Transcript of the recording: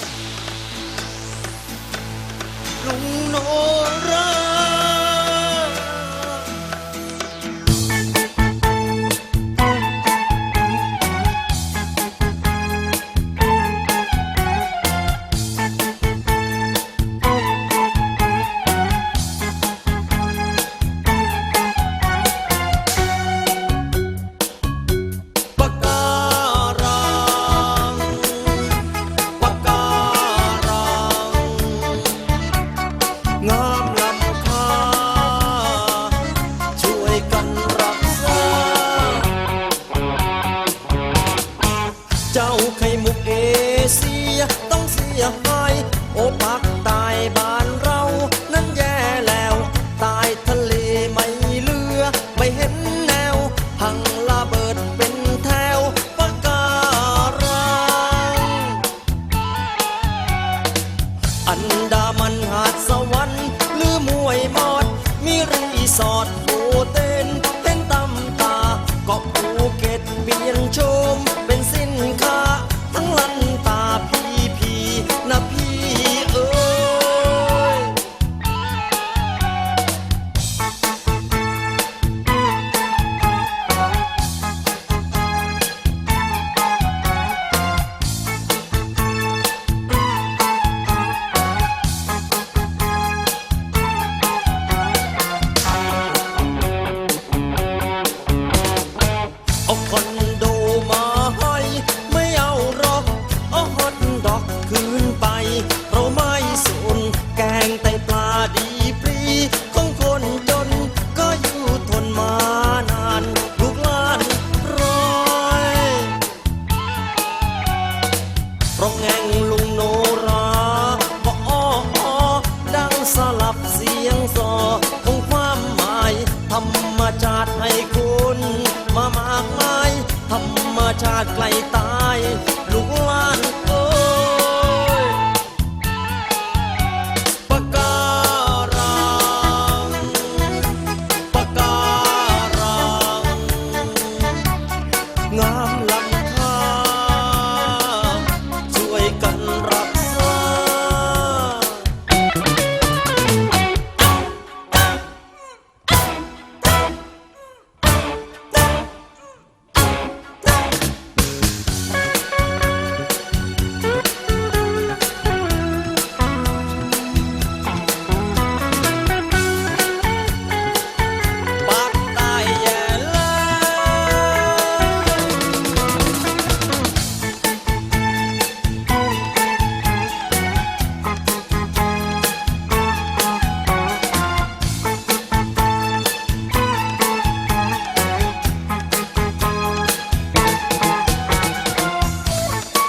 ลุ เจ้าไข่มุกเอเชียต้องเสียหายโอปักตายบ้านเรานั้นแย่แล้ว ตายทะเลไม่เลือ ไม่เห็นแนวพังระเบิดเป็นแถวปะการังอันดามันหาดสวรรค์หรือมวยมอด มีรีสอร์ทโบเต้นาติไกลตาย ลูกล้านเอ้ยปะการังปะการังงา